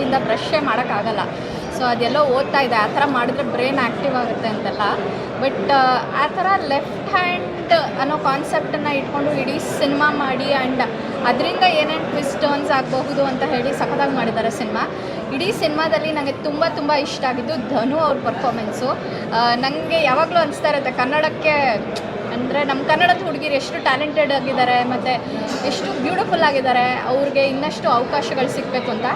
ಮೈಂಡಿಂದ ಬ್ರಷೇ ಮಾಡೋಕ್ಕಾಗಲ್ಲ. ಸೊ ಅದೆಲ್ಲೋ ಓದ್ತಾ ಇದೆ. ಆ ಥರ ಮಾಡಿದ್ರೆ ಬ್ರೈನ್ ಆ್ಯಕ್ಟಿವ್ ಆಗುತ್ತೆ ಅಂತೆಲ್ಲ. ಬಟ್ ಆ ಥರ ಲೆಫ್ಟ್ ಹ್ಯಾಂಡ್ ಅನ್ನೋ ಕಾನ್ಸೆಪ್ಟನ್ನು ಇಟ್ಕೊಂಡು ಇಡೀ ಸಿನಿಮಾ ಮಾಡಿ ಆ್ಯಂಡ್ ಅದರಿಂದ ಏನೇನು ಟ್ವಿಸ್ಟ್ ಟರ್ನ್ಸ್ ಆಗಬಹುದು ಅಂತ ಹೇಳಿ ಸಖತ್ತಾಗಿ ಮಾಡಿದ್ದಾರೆ ಸಿನಿಮಾ ಇಡೀ ಸಿನಿಮಾದಲ್ಲಿ ನನಗೆ ತುಂಬ ತುಂಬ ಇಷ್ಟ ಆಗಿದ್ದು ಧನು ಅವ್ರ ಪರ್ಫಾರ್ಮೆನ್ಸು ನನಗೆ ಯಾವಾಗಲೂ ಅನಿಸ್ತಾ ಇರುತ್ತೆ, ಕನ್ನಡಕ್ಕೆ ಅಂದರೆ ನಮ್ಮ ಕನ್ನಡದ ಹುಡುಗಿರು ಎಷ್ಟು ಟ್ಯಾಲೆಂಟೆಡ್ ಆಗಿದ್ದಾರೆ, ಮತ್ತು ಎಷ್ಟು ಬ್ಯೂಟಿಫುಲ್ ಆಗಿದ್ದಾರೆ, ಅವ್ರಿಗೆ ಇನ್ನಷ್ಟು ಅವಕಾಶಗಳು ಸಿಗಬೇಕು ಅಂತ.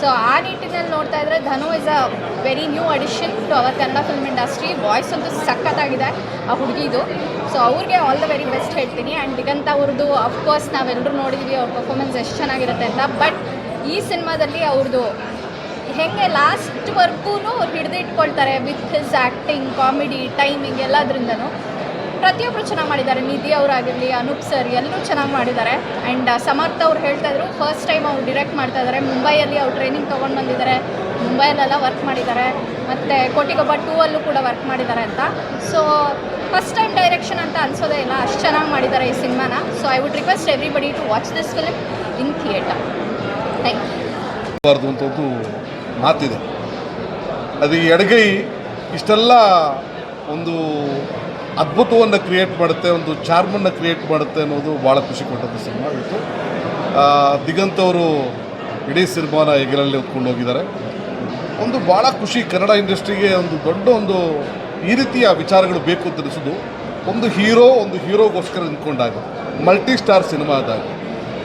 ಸೊ ಆ ನಿಟ್ಟಿನಲ್ಲಿ ನೋಡ್ತಾ ಇದ್ದರೆ Dhanu is a very new addition to our Kannada film industry voice ಅಂತೂ ಸಖತ್ತಾಗಿದೆ, ಆ ಹುಡುಗಿದು. ಸೊ ಅವ್ರಿಗೆ ಆಲ್ ದ ವೆರಿ ಬೆಸ್ಟ್ ಹೇಳ್ತೀನಿ. ಆ್ಯಂಡ್ ದಿಗಂತ ಅವ್ರದ್ದು ಅಫ್ಕೋರ್ಸ್ ನಾವೆಲ್ಲರೂ ನೋಡಿದ್ವಿ, ಅವ್ರ ಪರ್ಫಾರ್ಮೆನ್ಸ್ ಎಷ್ಟು ಚೆನ್ನಾಗಿರುತ್ತೆ ಅಂತ. ಬಟ್ ಈ ಸಿನಿಮಾದಲ್ಲಿ ಅವ್ರದ್ದು ಹೆಂಗೆ ಲಾಸ್ಟ್ವರೆಗೂ ಅವ್ರು ಹಿಡಿದಿಟ್ಕೊಳ್ತಾರೆ with his acting comedy timing ಎಲ್ಲದ್ರಿಂದನೂ. ಪ್ರತಿಯೊಬ್ಬರು ಚೆನ್ನಾಗಿ ಮಾಡಿದ್ದಾರೆ. ನಿಧಿ ಅವರಾಗಿರಲಿ, ಅನೂಪ್ ಸರ್ ಎಲ್ಲರೂ ಚೆನ್ನಾಗಿ ಮಾಡಿದ್ದಾರೆ. ಆ್ಯಂಡ್ ಸಮರ್ಥ ಅವ್ರು ಹೇಳ್ತಾ ಇದ್ರು ಫಸ್ಟ್ ಟೈಮ್ ಅವ್ರು ಡಿರೆಕ್ಟ್ ಮಾಡ್ತಾ ಇದ್ದಾರೆ. ಮುಂಬೈಯಲ್ಲಿ ಅವ್ರು ಟ್ರೈನಿಂಗ್ ತೊಗೊಂಡು ಬಂದಿದ್ದಾರೆ. ಮುಂಬೈಯಲ್ಲೆಲ್ಲ ವರ್ಕ್ ಮಾಡಿದ್ದಾರೆ. ಮತ್ತು ಕೋಟಿಗೊಬ್ಬ ಟೂ ಅಲ್ಲೂ ಕೂಡ ವರ್ಕ್ ಮಾಡಿದ್ದಾರೆ ಅಂತ. ಸೊ ಫಸ್ಟ್ ಟೈಮ್ ಡೈರೆಕ್ಷನ್ ಅಂತ ಅನ್ಸೋದೇ ಇಲ್ಲ. ಅಷ್ಟು ಚೆನ್ನಾಗಿ ಮಾಡಿದ್ದಾರೆ ಈ ಸಿನಿಮಾನ. So I would request everybody to watch this film in theatre thank you ಅಂತದ್ದು ಅಂತ ಮಾತಿದೆ. ಅದು ಎಡಗೈ ಇಷ್ಟೆಲ್ಲ ಒಂದು ಅದ್ಭುತವನ್ನು ಕ್ರಿಯೇಟ್ ಮಾಡುತ್ತೆ ಒಂದು ಚಾರ್ಮನ್ನು ಕ್ರಿಯೇಟ್ ಮಾಡುತ್ತೆ ಅನ್ನೋದು ಭಾಳ ಖುಷಿ ಕೊಟ್ಟಂಥ ಸಿನಿಮಾ ಇವತ್ತು ಆ, ದಿಗಂತ್ ಅವರು ಇಡೀ ಸಿನಿಮಾನ ಹೆಗಲಲ್ಲಿ ಹೊತ್ಕೊಂಡು ಹೋಗಿದ್ದಾರೆ. ಒಂದು ಭಾಳ ಖುಷಿ ಕನ್ನಡ ಇಂಡಸ್ಟ್ರಿಗೆ ಒಂದು ದೊಡ್ಡ ಒಂದು ಈ ರೀತಿಯ ವಿಚಾರಗಳು ಬೇಕು ಅಂತ ಒಂದು ಹೀರೋ ಒಂದು ಹೀರೋಗೋಸ್ಕರ ನಿಂತ್ಕೊಂಡಾಗ ಮಲ್ಟಿ ಸ್ಟಾರ್ ಸಿನಿಮಾ ಆದಾಗ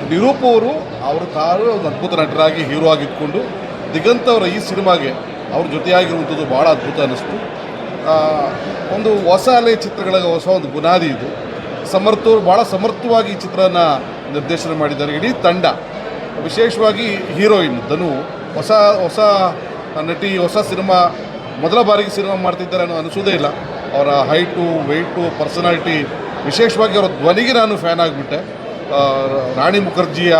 ನಿರೂಪ್ ಅವರು ಅವರು ತಾರು ಒಂದು ಅದ್ಭುತ ನಟರಾಗಿ ಹೀರೋ ಆಗಿ ಇಟ್ಕೊಂಡು ದಿಗಂತ್ ಅವರ ಈ ಸಿನಿಮಾಗೆ ಅವ್ರ ಜೊತೆಯಾಗಿರುವಂಥದ್ದು ಭಾಳ ಅದ್ಭುತ ಅನ್ನಿಸ್ತು. ಒಂದು ಹೊಸ ಅಲೆ ಚಿತ್ರಗಳ ಹೊಸ ಒಂದು ಬುನಾದಿ ಇದು. ಸಮರ್ಥ ಭಾಳ ಸಮರ್ಥವಾಗಿ ಈ ಚಿತ್ರನ ನಿರ್ದೇಶನ ಮಾಡಿದ್ದಾರೆ. ಇಡೀ ತಂಡ, ವಿಶೇಷವಾಗಿ ಹೀರೋಯಿನ್ ಧನು, ಹೊಸ ಹೊಸ ನಟಿ, ಹೊಸ ಸಿನಿಮಾ, ಮೊದಲ ಬಾರಿಗೆ ಸಿನಿಮಾ ಮಾಡ್ತಿದ್ದಾರೆ ಅನ್ನೋ ಅನಿಸೋದೇ ಇಲ್ಲ. ಅವರ ಹೈಟು ವೆಯ್ಟು ಪರ್ಸನಾಲಿಟಿ, ವಿಶೇಷವಾಗಿ ಅವರ ಧ್ವನಿಗೆ ನಾನು ಫ್ಯಾನ್ ಆಗಿಬಿಟ್ಟೆ. ರಾಣಿ ಮುಖರ್ಜಿಯ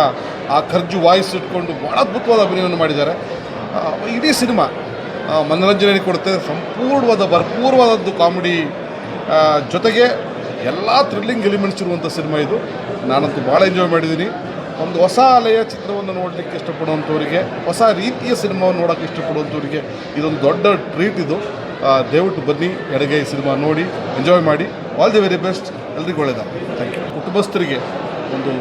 ಆ ಖರ್ಜು ವಾಯ್ಸ್ ಇಟ್ಕೊಂಡು ಭಾಳ ಅದ್ಭುತವಾದ ಅಭಿನಯವನ್ನು ಮಾಡಿದ್ದಾರೆ. ಇಡೀ ಸಿನಿಮಾ ಮನೋರಂಜನೆ ಕೊಡುತ್ತೆ. ಸಂಪೂರ್ಣವಾದ, ಭರ್ಪೂರ್ವಾದದ್ದು ಕಾಮಿಡಿ ಜೊತೆಗೆ ಎಲ್ಲ ಥ್ರಿಲ್ಲಿಂಗ್ ಎಲಿಮೆಂಟ್ಸ್ ಇರುವಂಥ ಸಿನಿಮಾ ಇದು. ನಾನಂತೂ ಭಾಳ ಎಂಜಾಯ್ ಮಾಡಿದ್ದೀನಿ. ಒಂದು ಹೊಸ ಅಲೆಯ ಚಿತ್ರವನ್ನು ನೋಡಲಿಕ್ಕೆ ಇಷ್ಟಪಡುವಂಥವರಿಗೆ, ಹೊಸ ರೀತಿಯ ಸಿನಿಮಾವನ್ನು ನೋಡೋಕೆ ಇಷ್ಟಪಡುವಂಥವರಿಗೆ ಇದೊಂದು ದೊಡ್ಡ ಟ್ರೀಟ್ ಇದು. ದಯವಿಟ್ಟು ಬನ್ನಿ, ಎಡಗೈ ಸಿನಿಮಾ ನೋಡಿ ಎಂಜಾಯ್ ಮಾಡಿ. ಆಲ್ ದಿ ವೆರಿ ಬೆಸ್ಟ್ ಎಲ್ರಿಗೂ ಒಳ್ಳೆಯದ ಥ್ಯಾಂಕ್ ಯು ಕುಟುಂಬಸ್ಥರಿಗೆ ಒಂದು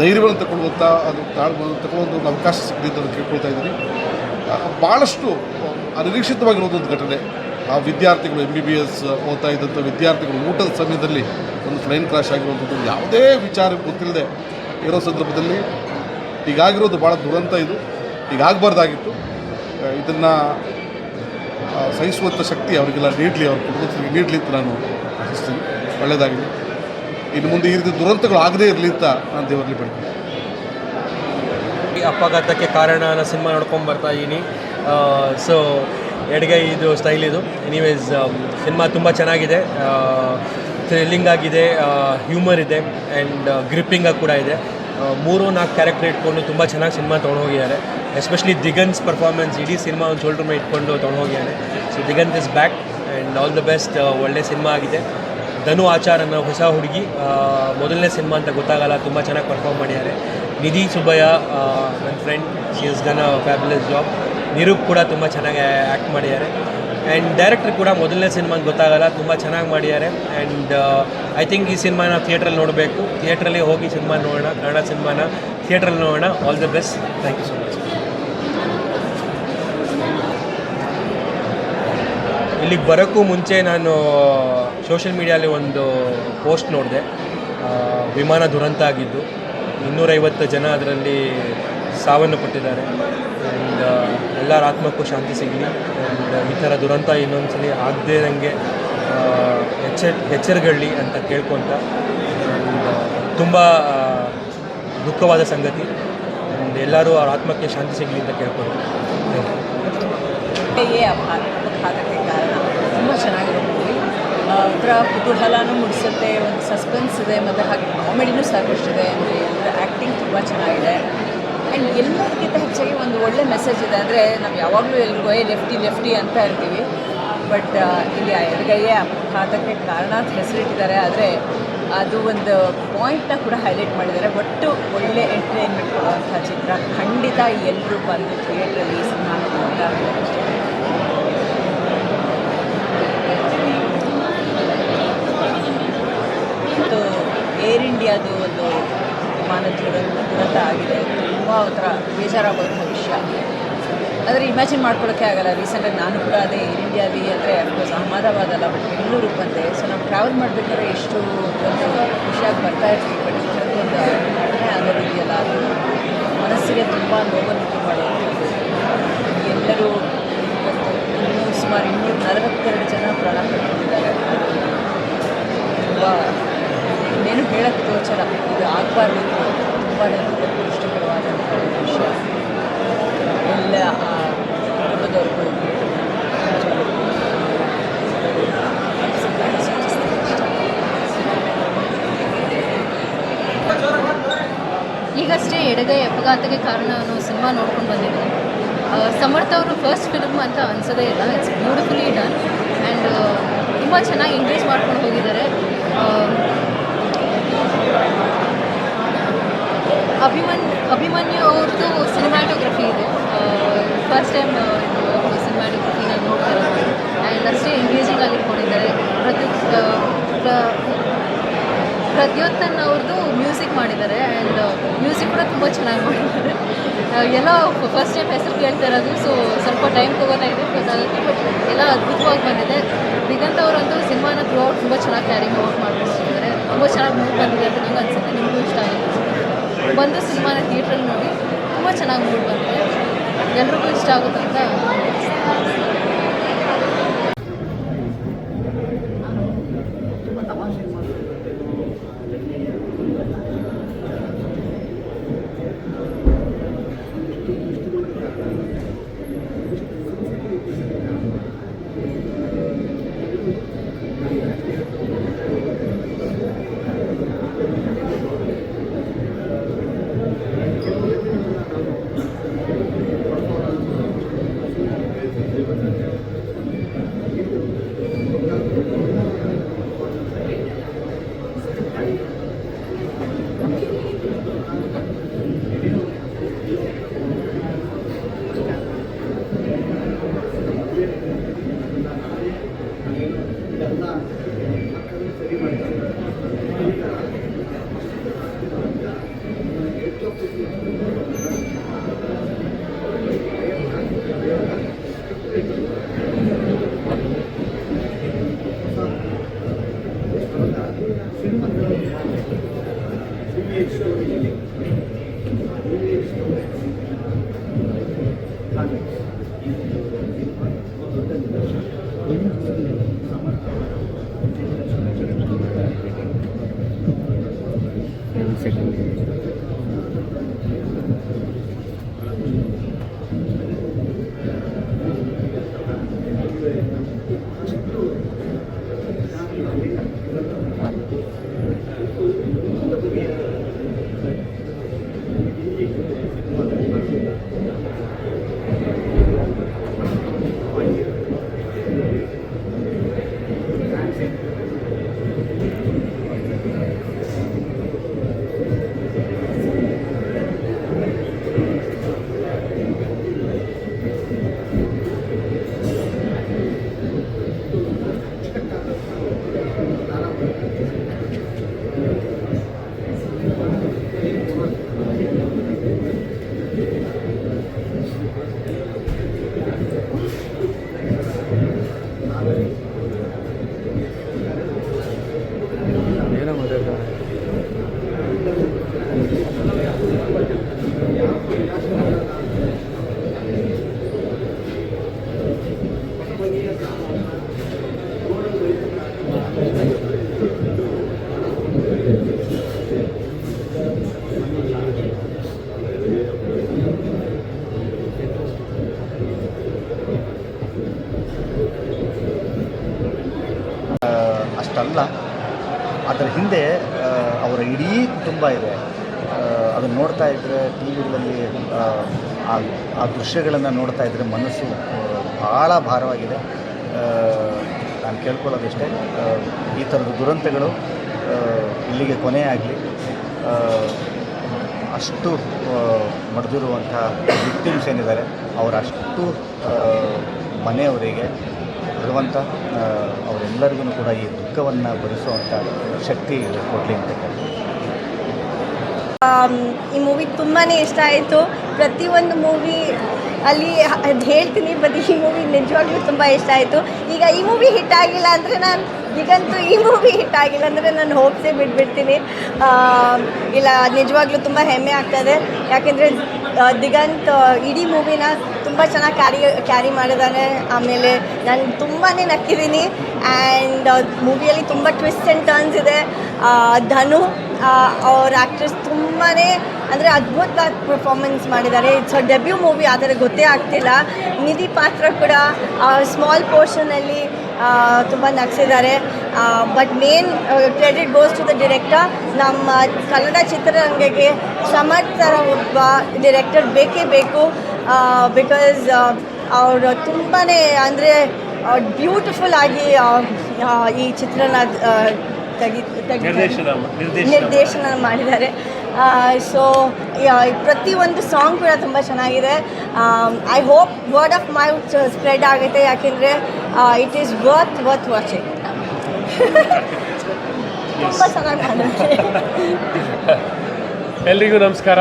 ಧೈರ್ಯವನ್ನು ತಗೊಳ್ಳುವಂಥ ಅದು ತಾಳ್ಮೆಯನ್ನು ತಗೊಳ್ಳುವಂಥ ಒಂದು ಅವಕಾಶ ಸಿಗಲಿ ಅಂತ ಕೇಳ್ಕೊಳ್ತಾ ಇದ್ದೀನಿ. ಭಾಳಷ್ಟು ಅನಿರೀಕ್ಷಿತವಾಗಿರುವಂಥದ್ದು ಘಟನೆ. ಆ ವಿದ್ಯಾರ್ಥಿಗಳು ಎಂ ಬಿ ಬಿ ಎಸ್ ಓದ್ತಾ ಇದ್ದಂಥ ವಿದ್ಯಾರ್ಥಿಗಳು ಊಟದ ಸಮಯದಲ್ಲಿ ಒಂದು ಫ್ಲೈನ್ ಕ್ರಾಶ್ ಆಗಿರುವಂಥದ್ದು ಯಾವುದೇ ವಿಚಾರ ಗೊತ್ತಿಲ್ಲದೆ ಇರೋ ಸಂದರ್ಭದಲ್ಲಿ ಈಗಾಗಿರೋದು ಭಾಳ ದುರಂತ ಇದು. ಈಗಾಗಬಾರ್ದಾಗಿತ್ತು ಇದನ್ನು ಸಹಿಸುವಂಥ ಶಕ್ತಿ ಅವರಿಗೆಲ್ಲ ನೀಡಲಿ, ಅವ್ರ ಕುಟುಂಬಕ್ಕೆ ನೀಡಲಿ ಅಂತ ನಾನು ಆಶಿಸ್ತೀನಿ. ಒಳ್ಳೆಯದಾಗಲಿ. ಇನ್ನು ಮುಂದೆ ಈ ರೀತಿ ದುರಂತಗಳು ಆಗದೇ ಇರಲಿ ಅಂತ ನಾನು ದೇವರಲ್ಲಿ ಬೇಡ್ತೀನಿ ಈ ಅಪಘಾತಕ್ಕೆ ಕಾರಣ ಅನ್ನೋ ಸಿನಿಮಾ ನೋಡ್ಕೊಂಡು ಬರ್ತಾ ಇದ್ದೀನಿ ಸೊ ಎಡಗೈ ಇದು ಸ್ಟೈಲ್ ಇದು. ಎನಿವೇಸ್ ಸಿನಿಮಾ ತುಂಬ ಚೆನ್ನಾಗಿದೆ. ಥ್ರಿಲ್ಲಿಂಗ್ ಆಗಿದೆ ಹ್ಯೂಮರ್ ಇದೆ ಆ್ಯಂಡ್ ಗ್ರಿಪ್ಪಿಂಗಾಗಿ ಕೂಡ ಇದೆ. ಮೂರು ನಾಲ್ಕು ಕ್ಯಾರೆಕ್ಟರ್ ಇಟ್ಕೊಂಡು ತುಂಬ ಚೆನ್ನಾಗಿ ಸಿನಿಮಾ ತೊಗೊಂಡೋಗಿದ್ದಾರೆ ಎಸ್ಪೆಷಲಿ ದಿಗನ್ಸ್ ಪರ್ಫಾರ್ಮೆನ್ಸ್ ಇಡೀ ಸಿನಿಮಾ ಒಂದು ಶೋಲ್ಡ್ರ್ ಮೇಲೆ ಇಟ್ಕೊಂಡು ತೊಗೊಂಡೋಗಿದ್ದಾರೆ so Diganth is back and all the best ಒಳ್ಳೆ ಸಿನಿಮಾ ಆಗಿದೆ. ಧನು ಆಚಾರ್ ಅನ್ನೋ ಹೊಸ ಹುಡುಗಿ ಮೊದಲನೇ ಸಿನಿಮಾ ಅಂತ ಗೊತ್ತಾಗಲ್ಲ, ತುಂಬ ಚೆನ್ನಾಗಿ ಪರ್ಫಾರ್ಮ್ ಮಾಡಿದ್ದಾರೆ. ನಿಧಿ ಸುಬ್ಬಯ್ಯ ನನ್ನ friend she is gone fabulous job Nirup ಕೂಡ ತುಂಬ ಚೆನ್ನಾಗಿ ಆ್ಯಕ್ಟ್ ಮಾಡಿದ್ದಾರೆ. ಆ್ಯಂಡ್ ಡೈರೆಕ್ಟರ್ ಕೂಡ ಮೊದಲನೇ ಸಿನಿಮಾಗೆ ಗೊತ್ತಾಗಲ್ಲ, ತುಂಬ ಚೆನ್ನಾಗಿ ಮಾಡಿದ್ದಾರೆ. ಆ್ಯಂಡ್ ಐ ಥಿಂಕ್ ಈ ಸಿನಿಮಾನ ಥಿಯೇಟ್ರಲ್ಲಿ ನೋಡಬೇಕು. ಥಿಯೇಟ್ರಲ್ಲಿ ಹೋಗಿ ಸಿನಿಮಾ ನೋಡೋಣ, ಕನ್ನಡ ಸಿನಿಮಾನ ಥಿಯೇಟ್ರಲ್ಲಿ ನೋಡೋಣ. All the best thank you so much ಇಲ್ಲಿಗೆ ಬರೋಕ್ಕೂ ಮುಂಚೆ ನಾನು ಸೋಷಿಯಲ್ ಮೀಡಿಯಲ್ಲಿ ಒಂದು ಪೋಸ್ಟ್ ನೋಡಿದೆ. ವಿಮಾನ ದುರಂತ ಆಗಿದ್ದು. ಇನ್ನೂರೈವತ್ತು ಜನ ಅದರಲ್ಲಿ ಸಾವನ್ನು ಕೊಟ್ಟಿದ್ದಾರೆ ಆ್ಯಂಡ್ ಎಲ್ಲರ ಆತ್ಮಕ್ಕೂ ಶಾಂತಿ ಸಿಗಲಿ ಆ್ಯಂಡ್ ಈ ಥರ ದುರಂತ ಇನ್ನೊಂದ್ಸಲಿ ಆಗದೇ ನನಗೆ ಎಚ್ಚರ್ ಎಚ್ಚರಗಳ್ಳಿ ಅಂತ ಕೇಳ್ಕೊತ ತುಂಬ ದುಃಖವಾದ ಸಂಗತಿ ಆ್ಯಂಡ್ ಎಲ್ಲರೂ ಅವ್ರ ಆತ್ಮಕ್ಕೆ ಶಾಂತಿ ಸಿಗಲಿ ಅಂತ ಕೇಳ್ಕೊಳ್ತೀನಿ ಏ ಅಪಘಾತ ಅಪಘಾತಕ್ಕೆ ಕಾರಣ ತುಂಬ ಚೆನ್ನಾಗಿರೋ ಮೂವಿ ಒಂಥರ ಕುತೂಹಲನೂ ಮೂಡಿಸುತ್ತೆ, ಒಂದು ಸಸ್ಪೆನ್ಸ್ ಇದೆ, ಮತ್ತು ಹಾಗೆ ಕಾಮಿಡಿನೂ ಸಾಕಷ್ಟಿದೆ ಅಂದರೆ ಅಂದರೆ ಆ್ಯಕ್ಟಿಂಗ್ ತುಂಬ ಚೆನ್ನಾಗಿದೆ. ಆ್ಯಂಡ್ ಎಲ್ಲದಕ್ಕಿಂತ ಹೆಚ್ಚಾಗಿ ಒಂದು ಒಳ್ಳೆ ಮೆಸೇಜ್ ಇದೆ ಅಂದರೆ ನಾವು ಯಾವಾಗಲೂ ಎಲ್ರಿಗೂ ಲೆಫ್ಟಿ ಲೆಫ್ಟಿ ಅಂತ ಇರ್ತೀವಿ ಬಟ್ ಇಲ್ಲಿ ಎಡಗೈಯೇ ಅಪಘಾತಕ್ಕೆ ಕಾರಣ ಅಂತ ಹೆಸರಿಟ್ಟಿದ್ದಾರೆ. ಆದರೆ ಅದು ಒಂದು ಪಾಯಿಂಟ್ನ ಕೂಡ ಹೈಲೈಟ್ ಮಾಡಿದ್ದಾರೆ. ಒಟ್ಟು ಒಳ್ಳೆ ಎಂಟರ್ಟೈನ್ಮೆಂಟ್ ಕೊಡುವಂಥ ಚಿತ್ರ. ಖಂಡಿತ ಎಲ್ಲರೂ ಬಂದು ಥಿಯೇಟ್ರಲ್ಲಿ ಸಿನಿಮಾ ನೋಡ್ತಾರೆ ಮತ್ತು ಏರ್ ಇಂಡಿಯಾದು ಒಂದು ವಿಮಾನ ದುರಂತ ಆಗಿದೆ. ತುಂಬ ಒಂಥರ ಬೇಜಾರಾಗುವಂಥ ವಿಷಯ ಆದರೆ ಇಮ್ಯಾಜಿನ್ ಮಾಡ್ಕೊಳ್ಳೋಕ್ಕೆ ಆಗಲ್ಲ. ರೀಸೆಂಟಾಗಿ ನಾನು ಕೂಡ ಅದೇ ಏರ್ ಇಂಡಿಯಾದಿ ಅಂದರೆ ಅಫ್ಕೋರ್ಸ್ ಅಹಮದಾಬಾದ್ ಅಲ್ಲ ಬಟ್ ಬೆಂಗಳೂರಿಗೆ ಬಂದೆ. ಸೊ ನಾವು ಟ್ರಾವೆಲ್ ಮಾಡಬೇಕಾದ್ರೆ ಎಷ್ಟು ಒಂದು ಖುಷಿಯಾಗಿ ಬರ್ತಾ ಇರ್ತೀವಿ. ಬಟ್ ಒಂದು ಘಟನೆ ಆಗೋದಿದೆಯಲ್ಲ ಅದು ಮನಸ್ಸಿಗೆ ತುಂಬ ನೋವನ್ನು ಮಾಡುವಂಥದ್ದು ಎಲ್ಲರೂ ಇನ್ನೂ ಸುಮಾರು ಇನ್ನೂರ ನಲವತ್ತೆರಡು ಜನ ಪ್ರಾಣ ಕಳ್ಕೊಂಡಿದ್ದಾರೆ ತುಂಬ ಹೇಳಕ್ಕೆ ಗೋಚರ. ಇದು ಆಗಬಾರ್ದು ತುಂಬಾ ದುರದೃಷ್ಟಕರವಾದಂಥ ವಿಷಯ. ಎಲ್ಲ. ಈಗಷ್ಟೇ ಎಡಗೈ ಅಪಘಾತಕ್ಕೆ ಕಾರಣ ಅನ್ನೋ ಸಿನಿಮಾ ನೋಡ್ಕೊಂಡು ಬಂದಿದ್ದೀನಿ. ಸಮರ್ಥ ಅವರು ಫಸ್ಟ್ ಫಿಲ್ಮ್ ಅಂತ ಅನಿಸೋದೇ ಇಲ್ಲ. ಇಟ್ಸ್ ಬ್ಯೂಟಿಫುಲಿ ಡನ್ ಆ್ಯಂಡ್ ತುಂಬ ಚೆನ್ನಾಗಿ ಎಂಗೇಜ್ ಮಾಡ್ಕೊಂಡು ಹೋಗಿದ್ದಾರೆ. ಅಭಿಮನ್ ಅಭಿಮನ್ಯು ಅವ್ರದ್ದು ಸಿನಿಮ್ಯಾಟೋಗ್ರಫಿ ಇದೆ. ಫಸ್ಟ್ ಟೈಮ್ ಸಿನಿಮ್ಯಾಟೋಗ್ರಫಿ ನಾನು ನೋಡ್ತಾ ಇರೋದು. ಆ್ಯಂಡ್ ಅಷ್ಟೇ ಎಂಗೇಜಿಂಗ್ ಆಗಿ ಇಟ್ಕೊಂಡಿದ್ದಾರೆ. ಆ, ಪ್ರದ್ಯೋತ್ತನ್ ಅವ್ರದ್ದು ಮ್ಯೂಸಿಕ್ ಮಾಡಿದ್ದಾರೆ. ಆ್ಯಂಡ್ ಮ್ಯೂಸಿಕ್ ಕೂಡ ತುಂಬ ಚೆನ್ನಾಗಿ ಮಾಡಿದ್ದಾರೆ. ಎಲ್ಲ ಫಸ್ಟ್ ಟೈಮ್ ಹೆಸರು ಕೇಳ್ತಾ ಇರೋದು ಸೊ ಸ್ವಲ್ಪ ಟೈಮ್ ತೊಗೋತಾ ಇದೆ. ಅದಕ್ಕೆ ಬಟ್ ಎಲ್ಲ ಅದ್ಭುತವಾಗಿ ಬಂದಿದೆ. ದಿಗಂತ ಅವರಂತೂ ಸಿನಿಮಾನ ಥ್ರೂ ಔಟ್ ತುಂಬ ಚೆನ್ನಾಗಿ ಕ್ಯಾರಿ ಔಟ್ ಮಾಡ್ಕೊಂಡು ಹೋಗಿದ್ದಾರೆ ತುಂಬ ಚೆನ್ನಾಗಿ ಮೂವ್ ಬಂದಿದೆ ಅಂತ ನಂಗೆ ಅನಿಸುತ್ತೆ ನಿಮಗೂ ಇಷ್ಟ ಆಗಿದೆ. ಬಂದು ಸಿನಿಮಾನ ಥಿಯೇಟ್ರಲ್ಲಿ ನೋಡಿ ತುಂಬ ಚೆನ್ನಾಗಿ ಮೂಡ್ ಬಂದಿದೆ. ಎಲ್ರಿಗೂ ಇಷ್ಟ ಆಗುತ್ತೆ ಅಂತ ಅದರ ಹಿಂದೆ ಅವರ ಇಡೀ ಕುಟುಂಬ ಇದೆ. ಅದನ್ನು ನೋಡ್ತಾ ಇದ್ದರೆ ಟಿ ವಿಗಳಲ್ಲಿ, ಆ ದೃಶ್ಯಗಳನ್ನು ನೋಡ್ತಾ ಇದ್ದರೆ ಮನಸ್ಸು ಭಾಳ ಭಾರವಾಗಿದೆ. ನಾನು ಕೇಳ್ಕೊಳ್ಳೋದಿಷ್ಟೇ ಈ ಥರದ ದುರಂತಗಳು ಇಲ್ಲಿಗೆ ಕೊನೆಯಾಗಲಿ ಅಷ್ಟು ಮಡಿದಿರುವಂಥ ವಿಕ್ಟಿಮ್ಸ್ ಏನಿದ್ದಾರೆ, ಅವರಷ್ಟು ಮನೆಯವರಿಗೆ, ಭಗವಂತ ಅವರೆಲ್ಲರಿಗೂ ಕೂಡ ಈ ದುಃಖವನ್ನು ಭರಿಸುವಂಥ ಶಕ್ತಿ ಕೊಡಲಿ ಈ ಮೂವಿ ತುಂಬಾ ಇಷ್ಟ ಆಯಿತು. ಪ್ರತಿಯೊಂದು ಮೂವಿ ಅಲ್ಲಿ ಅದು ಹೇಳ್ತೀನಿ ಬಟ್ ಈ ಮೂವಿ ನಿಜವಾಗ್ಲೂ ತುಂಬ ಇಷ್ಟ ಆಯಿತು. ಈಗ ಈ ಮೂವಿ ಹಿಟ್ ಆಗಿಲ್ಲ ಅಂದರೆ ನಾನು, ಈಗಂತೂ ಈ ಮೂವಿ ಹಿಟ್ ಆಗಿಲ್ಲ ಅಂದರೆ ನಾನು ಹೋಪ್ಸೇ ಬಿಟ್ಬಿಡ್ತೀನಿ. ಇಲ್ಲ ನಿಜವಾಗ್ಲೂ ತುಂಬ ಹೆಮ್ಮೆ ಆಗ್ತದೆ. ಯಾಕೆಂದರೆ ದಿಗಂತ್ ಇಡೀ ಮೂವಿನ ತುಂಬ ಚೆನ್ನಾಗಿ ಕ್ಯಾರಿ ಕ್ಯಾರಿ ಮಾಡಿದ್ದಾನೆ ಆಮೇಲೆ ನಾನು ತುಂಬಾ ನಕ್ಕಿದ್ದೀನಿ. ಆ್ಯಂಡ್ ಮೂವಿಯಲ್ಲಿ ತುಂಬ ಟ್ವಿಸ್ಟ್ ಆ್ಯಂಡ್ ಟರ್ನ್ಸ್ ಇದೆ. ಆ, ಧನು ಅವ್ರ ಆ್ಯಕ್ಟ್ರೆಸ್ ತುಂಬಾ ಅಂದರೆ ಅದ್ಭುತವಾಗಿ ಪರ್ಫಾರ್ಮೆನ್ಸ್ ಮಾಡಿದ್ದಾರೆ. ಇಟ್ಸ್ ಅ ಡೆಬ್ಯೂ ಮೂವಿ ಆದರೆ ಗೊತ್ತೇ ಆಗ್ತಿಲ್ಲ. ನಿಧಿ ಪಾತ್ರ ಕೂಡ ಸ್ಮಾಲ್ ಪೋರ್ಷನಲ್ಲಿ ತುಂಬ ನಗಿಸಿದ್ದಾರೆ. But main credit goes to the director ನಮ್ಮ ಕನ್ನಡ ಚಿತ್ರರಂಗಕ್ಕೆ ಸಮರ್ಥರ ಒಬ್ಬ ಡಿರೆಕ್ಟರ್ ಬೇಕೇ. ಬೇಕು ಬಿಕಾಸ್ ಅವರು ತುಂಬಾ ಅಂದರೆ ಬ್ಯೂಟಿಫುಲ್ ಆಗಿ ಈ ಚಿತ್ರನ ತೆಗಿ ತೆಗಿ ನಿರ್ದೇಶನ ಮಾಡಿದ್ದಾರೆ. ಸೊ ಪ್ರತಿಯೊಂದು ಸಾಂಗ್ ಕೂಡ ತುಂಬ ಚೆನ್ನಾಗಿದೆ. I hope word of my spread ಆಗುತ್ತೆ ಯಾಕೆಂದರೆ it is worth worth watching ತುಂಬ ಚೆನ್ನಾಗಿ ಮಾಡಿದ್ದಾರೆ. ಎಲ್ರಿಗೂ ನಮಸ್ಕಾರ.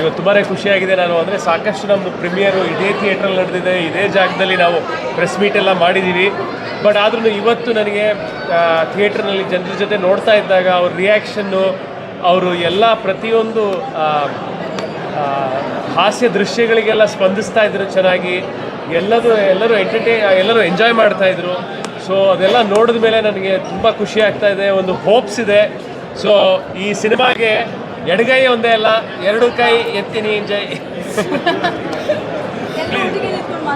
ಇವತ್ತು ತುಂಬಾ ಖುಷಿಯಾಗಿದೆ ನಾನು ಅಂದರೆ ಸಾಕಷ್ಟು ನಮ್ಮ ಪ್ರೀಮಿಯರು ಇದೇ ಥಿಯೇಟ್ರಲ್ಲಿ ನಡೆದಿದೆ, ಇದೇ ಜಾಗದಲ್ಲಿ ನಾವು ಪ್ರೆಸ್ ಮೀಟ್ ಎಲ್ಲ ಮಾಡಿದ್ದೀವಿ ಬಟ್ ಆದ್ರೂ ಇವತ್ತು ನನಗೆ ಥಿಯೇಟ್ರ್ನಲ್ಲಿ ಜನರ ಜೊತೆ ನೋಡ್ತಾ ಇದ್ದಾಗ ಅವ್ರ ರಿಯಾಕ್ಷನ್ನು ಅವರು ಎಲ್ಲ ಪ್ರತಿಯೊಂದು ಹಾಸ್ಯ ದೃಶ್ಯಗಳಿಗೆಲ್ಲ ಸ್ಪಂದಿಸ್ತಾ ಇದ್ರು ಚೆನ್ನಾಗಿ. ಎಲ್ಲರೂ ಎಲ್ಲರೂ ಎಂಟರ್ಟೈನ್ ಎಲ್ಲರೂ ಎಂಜಾಯ್ ಮಾಡ್ತಾ ಇದ್ರು. ಸೊ ಅದೆಲ್ಲ ನೋಡಿದ ಮೇಲೆ ನನಗೆ ತುಂಬ ಖುಷಿ ಆಗ್ತಾ ಇದೆ, ಒಂದು ಹೋಪ್ಸ್ ಇದೆ. ಸೊ ಈ ಸಿನಿಮಾಗೆ ಎಡಗೈ ಒಂದೇ ಅಲ್ಲ ಎರಡು ಕೈ ಎತ್ತಿನಿ ಎಂಜಾಯ್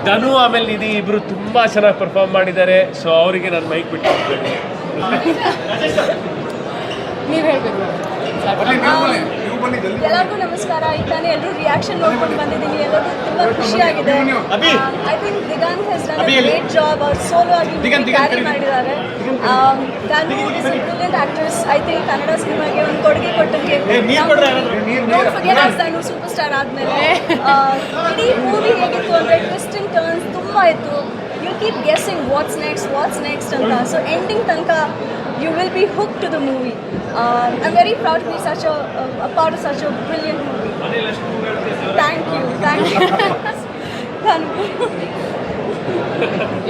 ಧನು ಆಮೇಲೆ ನಿಧಿ ಇಬ್ರು ತುಂಬಾ ಚೆನ್ನಾಗಿ ಪರ್ಫಾರ್ಮ್ ಮಾಡಿದ್ದಾರೆ. ಸೊ ಅವರಿಗೆ ನಾನು ಮೈಕ್ ಬಿಟ್ಟು ಹೋಗ್ತೀನಿ. ನೀವು ಹೇಳಬೇಕು. ಎಲ್ಲರಿಗೂ ನಮಸ್ಕಾರ. ಈ ತಾನೇ ಎಲ್ಲರೂ ರಿಯಾಕ್ಷನ್ ನೋಡ್ಕೊಂಡು ಬಂದಿದ್ದೀನಿ. ಎಲ್ಲರಿಗೂ ತುಂಬಾ ಖುಷಿಯಾಗಿದೆ. I think Diganth has done great job ಅವ್ರು ಸೋಲೋ ಆಗಿ ಕ್ಯಾರಿ ಮಾಡಿದ್ದಾರೆ. Dhanu is brilliant actress I think Kannada ಸಿನಿಮಾಗೆ ಒಂದು ಕೊಡುಗೆ ಕೊಟ್ಟಂಗೆ ಡೋಂಟ್ ಫರ್ಗೆಟ್ ಸೂಪರ್ ಸ್ಟಾರ್ ಆದಮೇಲೆ. ಇಡೀ ಮೂವಿ ಹೇಗಿತ್ತು ಅಂದರೆ ಟ್ವಿಸ್ಟ್ ಅಂಡ್ ಟರ್ನ್ಸ್ ತುಂಬ ಇತ್ತು. You keep guessing what's next what's next ಅಂತ. ಸೊ ಎಂಡಿಂಗ್ ತನಕ you will be hooked to the movie. Uh, I'm very proud to be such a, a, a part of such a brilliant movie. Thank you, thank you.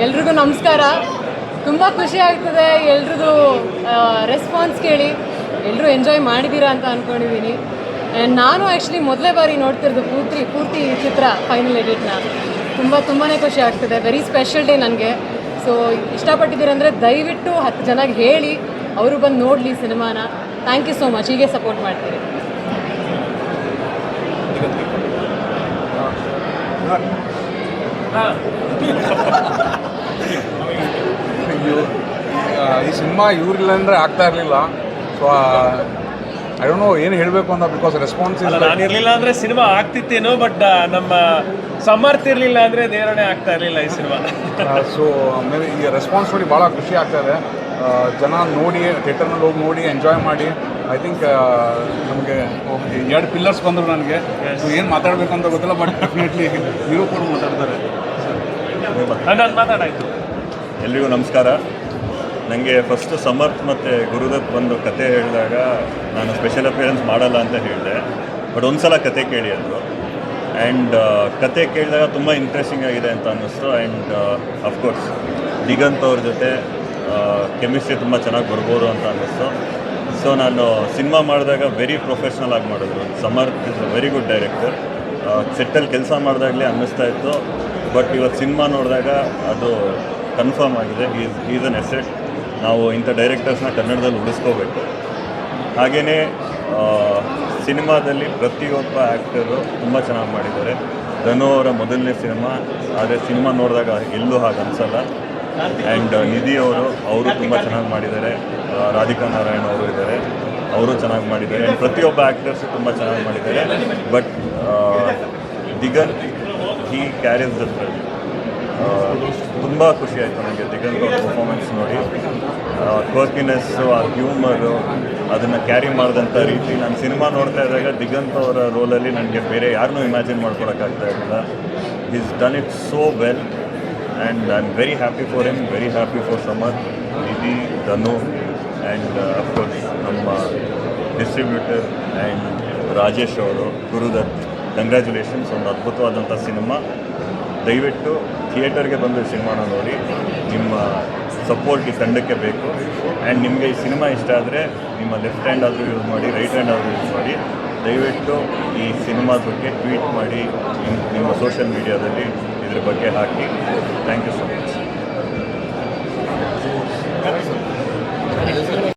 ಎಲ್ರಿಗೂ ನಮಸ್ಕಾರ. ತುಂಬ ಖುಷಿ ಆಗ್ತದೆ ಎಲ್ರದ್ದು response ಕೇಳಿ. ಎಲ್ಲರೂ enjoy ಮಾಡಿದ್ದೀರಾ ಅಂತ ಅಂದ್ಕೊಂಡಿದ್ದೀನಿ ನಾನು ಆ್ಯಕ್ಚುಲಿ ಮೊದಲೇ ಬಾರಿ ನೋಡ್ತಿರೋದು ಪೂರ್ತಿ ಪೂರ್ತಿ ಚಿತ್ರ ಫೈನಲ್ ಎಡಿಟ್ನ ತುಂಬ ತುಂಬಾ ಖುಷಿ ಆಗ್ತದೆ. ವೆರಿ ಸ್ಪೆಷಲ್ ಡೇ ನನಗೆ. ಸೊ ಇಷ್ಟಪಟ್ಟಿದ್ದೀರಂದರೆ ದಯವಿಟ್ಟು ಹತ್ತು ಜನಕ್ಕೆ ಹೇಳಿ, ಅವರು ಬಂದು ನೋಡಲಿ ಸಿನಿಮಾನ. ಥ್ಯಾಂಕ್ ಯು ಸೋ ಮಚ್ ಹೀಗೆ ಸಪೋರ್ಟ್ ಮಾಡ್ತೀರಿ ಈ ಸಿನಿಮಾ ಇವ್ರಿಲ್ಲ ಅಂದರೆ ಆಗ್ತಾ ಇರಲಿಲ್ಲ. ಸೊ ಐ ಡೋಂಟ್ ನೋ ಏನು ಹೇಳಬೇಕು ಅಂತ ಬಿಕಾಸ್ ರೆಸ್ಪಾನ್ಸ್ ಅಲ್ಲ ನಾನು ಇರಲಿಲ್ಲ ಅಂದರೆ ಸಿನಿಮಾ ಆಗ್ತಿತ್ತೇನೋ ಬಟ್ ನಮ್ಮ ಸಮರ್ಥ ಇರಲಿಲ್ಲ ಅಂದರೆ ನೇರಣೆ ಆಗ್ತಾ ಇರಲಿಲ್ಲ ಈ ಸಿನಿಮಾ. ಸೊ ಆಮೇಲೆ ಈ ರೆಸ್ಪಾನ್ಸ್ ನೋಡಿ ಭಾಳ ಖುಷಿ ಆಗ್ತಾ ಇದೆ. ಜನ ನೋಡಿ ಥಿಯೇಟರ್ನಲ್ಲಿ ಹೋಗಿ ನೋಡಿ ಎಂಜಾಯ್ ಮಾಡಿ. ಐ ಥಿಂಕ್ ನಮಗೆ ಎರಡು ಪಿಲ್ಲರ್ಸ್ ಬಂದರು ನನಗೆ. ಏನು ಮಾತಾಡಬೇಕು ಅಂತ ಗೊತ್ತಿಲ್ಲ ಬಟ್ ಡೆಫಿನೆಟ್ಲಿ ಕೂಡ ಮಾತಾಡ್ತಾರೆ. ನಾನು ಮಾತಾಡಾಯ್ತು ಎಲ್ರಿಗೂ ನಮಸ್ಕಾರ. ನನಗೆ ಫಸ್ಟು ಸಮರ್ಥ್ ಮತ್ತು ಗುರುದತ್ ಬಂದು ಕತೆ ಹೇಳಿದಾಗ ನಾನು ಸ್ಪೆಷಲ್ ಅಪಿಯರೆನ್ಸ್ ಮಾಡಲ್ಲ ಅಂತ ಹೇಳಿದೆ. ಬಟ್ ಒಂದು ಸಲ ಕತೆ ಕೇಳಿ ಅಂದರು. ಆ್ಯಂಡ್ ಕತೆ ಕೇಳಿದಾಗ ತುಂಬ ಇಂಟ್ರೆಸ್ಟಿಂಗ್ ಆಗಿದೆ ಅಂತ ಅನ್ನಿಸ್ತು. ಆ್ಯಂಡ್ ಅಫ್ಕೋರ್ಸ್ ದಿಗಂತ್ ಅವ್ರ ಜೊತೆ ಕೆಮಿಸ್ಟ್ರಿ ತುಂಬ ಚೆನ್ನಾಗಿ ಬರ್ಬೋದು ಅಂತ ಅನ್ನಿಸ್ತು. ಸೊ ನಾನು ಸಿನಿಮಾ ಮಾಡಿದಾಗ ವೆರಿ ಪ್ರೊಫೆಷ್ನಲ್ ಆಗಿ ಮಾಡಿದ್ರು. Samarth is very good director ಸೆಟ್ಟಲ್ಲಿ ಕೆಲಸ ಮಾಡಿದಾಗಲೇ ಅನ್ನಿಸ್ತಾ ಇತ್ತು. ಬಟ್ ಇವತ್ತು ಸಿನಿಮಾ ನೋಡಿದಾಗ ಅದು ಕನ್ಫರ್ಮ್ ಆಗಿದೆ. ಈಸ್ ಈಸ್ ಅನ್ ಎಸೆಟ್ ನಾವು ಇಂಥ ಡೈರೆಕ್ಟರ್ಸ್ನ ಕನ್ನಡದಲ್ಲಿ ಉಳಿಸ್ಕೋಬೇಕು. ಹಾಗೆಯೇ ಸಿನಿಮಾದಲ್ಲಿ ಪ್ರತಿಯೊಬ್ಬ ಆ್ಯಕ್ಟರು ತುಂಬ ಚೆನ್ನಾಗಿ ಮಾಡಿದ್ದಾರೆ. ಧನು ಅವರ ಮೊದಲನೇ ಸಿನಿಮಾ, ಆದರೆ ಸಿನಿಮಾ ನೋಡಿದಾಗ ಎಲ್ಲೂ ಹಾಗೆ ಅನಿಸಲ್ಲ. ಆ್ಯಂಡ್ ನಿಧಿ ಅವರು ಅವರು ತುಂಬ ಚೆನ್ನಾಗಿ ಮಾಡಿದ್ದಾರೆ. ರಾಧಿಕಾ ನಾರಾಯಣ್ ಅವರು ಇದ್ದಾರೆ. ಅವರು ಚೆನ್ನಾಗಿ ಮಾಡಿದ್ದಾರೆ. ಆ್ಯಂಡ್ ಪ್ರತಿಯೊಬ್ಬ ಆ್ಯಕ್ಟರ್ಸು ತುಂಬ ಚೆನ್ನಾಗಿ ಮಾಡಿದ್ದಾರೆ. But Diganth he carriers the ತುಂಬ ಖುಷಿ ಆಯಿತು ನನಗೆ ದಿಗಂತ ಅವ್ರ ಪರ್ಫಾರ್ಮೆನ್ಸ್ ನೋಡಿ ಕ್ವರ್ಕಿನೆಸ್ಸು ಆ ಹ್ಯೂಮರು ಅದನ್ನು ಕ್ಯಾರಿ ಮಾಡಿದಂಥ ರೀತಿ ನಾನು ಸಿನಿಮಾ ನೋಡ್ತಾ ಇದ್ದಾಗ ದಿಗಂತ ಅವರ ರೋಲಲ್ಲಿ ನನಗೆ ಬೇರೆ ಯಾರನ್ನೂ ಇಮ್ಯಾಜಿನ್ ಮಾಡ್ಕೊಳಕ್ಕಾಗ್ತಾ ಇರಲಿಲ್ಲ. Is done it so well and I am very happy for him very happy for Samarth Nidhi Dhanu and of course ನಮ್ಮ ಡಿಸ್ಟ್ರಿಬ್ಯೂಟರ್ ಆ್ಯಂಡ್ ರಾಜೇಶ್ ಅವರು ಗುರುದತ್ ಕಂಗ್ರ್ಯಾಚುಲೇಷನ್ಸ್ ಒಂದು ಅದ್ಭುತವಾದಂಥ ಸಿನಿಮಾ ದಯವಿಟ್ಟು ಥಿಯೇಟರ್ಗೆ ಬಂದು ಸಿನಿಮಾನ ನೋಡಿ, ನಿಮ್ಮ ಸಪೋರ್ಟ್ ಈ ತಂಡಕ್ಕೆ ಬೇಕು. ಆ್ಯಂಡ್ ನಿಮಗೆ ಈ ಸಿನಿಮಾ ಇಷ್ಟ ಆದರೆ ನಿಮ್ಮ ಲೆಫ್ಟ್ ಹ್ಯಾಂಡ್ ಆದರೂ ಯೂಸ್ ಮಾಡಿ ರೈಟ್ ಹ್ಯಾಂಡ್ ಆದರೂ ಯೂಸ್ ಮಾಡಿ. ದಯವಿಟ್ಟು ಈ ಸಿನಿಮಾ ಬಗ್ಗೆ ಟ್ವೀಟ್ ಮಾಡಿ, ನಿಮ್ಮ ಸೋಷಿಯಲ್ ಮೀಡಿಯಾದಲ್ಲಿ ಇದ್ರ ಬಗ್ಗೆ ಹಾಕಿ. Thank you so much